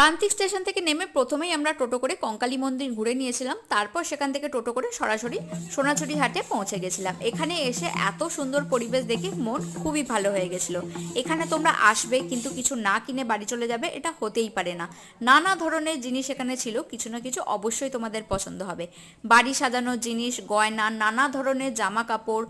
প্রান্তিক স্টেশন থেকে নেমে প্রথমেই আমরা টোটো করে কঙ্কালী মন্দির ঘুরে নিয়েছিলাম। তারপর সেখান থেকে টোটো করে সরাসরি সোনাঝুরি হাটে পৌঁছে গেছিলাম। এখানে এসে এত সুন্দর পরিবেশ দেখে মন খুবই ভালো হয়ে গেছিল। এখানে তোমরা আসবে কিন্তু কিছু না কিনে বাড়ি চলে যাবে এটা হতেই পারে না। নানা ধরনের জিনিস এখানে ছিল, কিছু না কিছু অবশ্যই তোমাদের পছন্দ হবে। বাড়ি সাজানোর জিনিস, গয়না, নানা ধরনের জামা কাপড়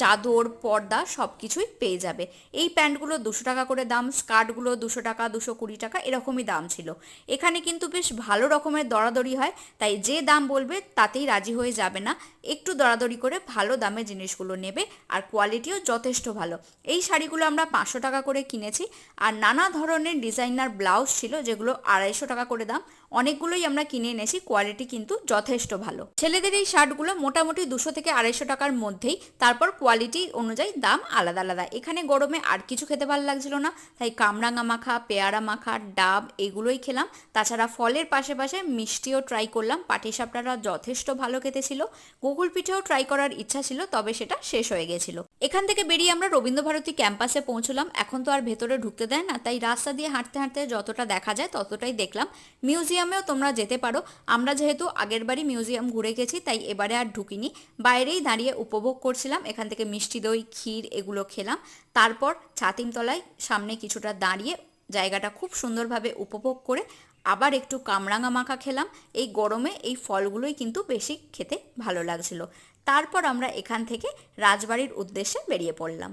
চাদর, পর্দা সব কিছুই পেয়ে যাবে। এই প্যান্টগুলো দুশো টাকা করে দাম, স্কার্টগুলো দুশো টাকা, দুশো কুড়ি টাকা, এরকমই দাম ছিল। এখানে কিন্তু বেশ ভালো রকমের দরাদরি হয়, তাই যে দাম বলবে তাতেই রাজি হয়ে যাবে না। একটু দরাদরি করে ভালো দামে জিনিসগুলো নেবে, আর কোয়ালিটিও যথেষ্ট ভালো। এই শাড়িগুলো আমরা পাঁচশো টাকা করে কিনেছি, আর নানা ধরনের ডিজাইনার ব্লাউজ ছিল যেগুলো আড়াইশো টাকা করে দাম। অনেকগুলোই আমরা কিনে এনেছি, কোয়ালিটি কিন্তু যথেষ্ট ভালো। ছেলেদের এই শার্টগুলো মোটামুটি দুশো থেকে আড়াইশো টাকার মধ্যেই, তারপর কোয়ালিটি অনুযায়ী দাম আলাদা আলাদা। এখানে গরমে আর কিছু খেতে ভালো লাগছিল না, তাই কামরাঙা মাখা, পেয়ারা মাখা, ডাব এগুলোই খেলাম। তাছাড়া ফলের পাশে পাশে মিষ্টিও ট্রাই করলাম পাটিসাপটারা যথেষ্ট ভালো খেতে ছিল। গুগল পিঠেও ট্রাই করার ইচ্ছা ছিল, তবে সেটা শেষ হয়ে গেছিল। এখান থেকে বেরিয়ে আমরা রবীন্দ্রভারতী ক্যাম্পাসে পৌঁছলাম। এখন তো আর ভেতরে ঢুকতে দেয় না, তাই রাস্তা দিয়ে হাঁটতে হাঁটতে যতটা দেখা যায় ততটাই দেখলাম। মিউজিয়ামেও তোমরা যেতে পারো। আমরা যেহেতু আগের বাড়ি মিউজিয়াম ঘুরে গেছি, তাই এবারে আর ঢুকিনি। বাইরেই দাঁড়িয়ে উপভোগ করছিলাম, এখান থেকে মিষ্টি দই, ক্ষীর এগুলো খেলাম। তারপর ছাতিমতলায় সামনে কিছুটা দাঁড়িয়ে জায়গাটা খুব সুন্দরভাবে উপভোগ করে আবার একটু কামরাঙা মাখা খেলাম। এই গরমে এই ফলগুলোই কিন্তু বেশি খেতে ভালো লাগছিল। তারপর আমরা এখান থেকে রাজবাড়ির উদ্দেশ্যে বেরিয়ে পড়লাম।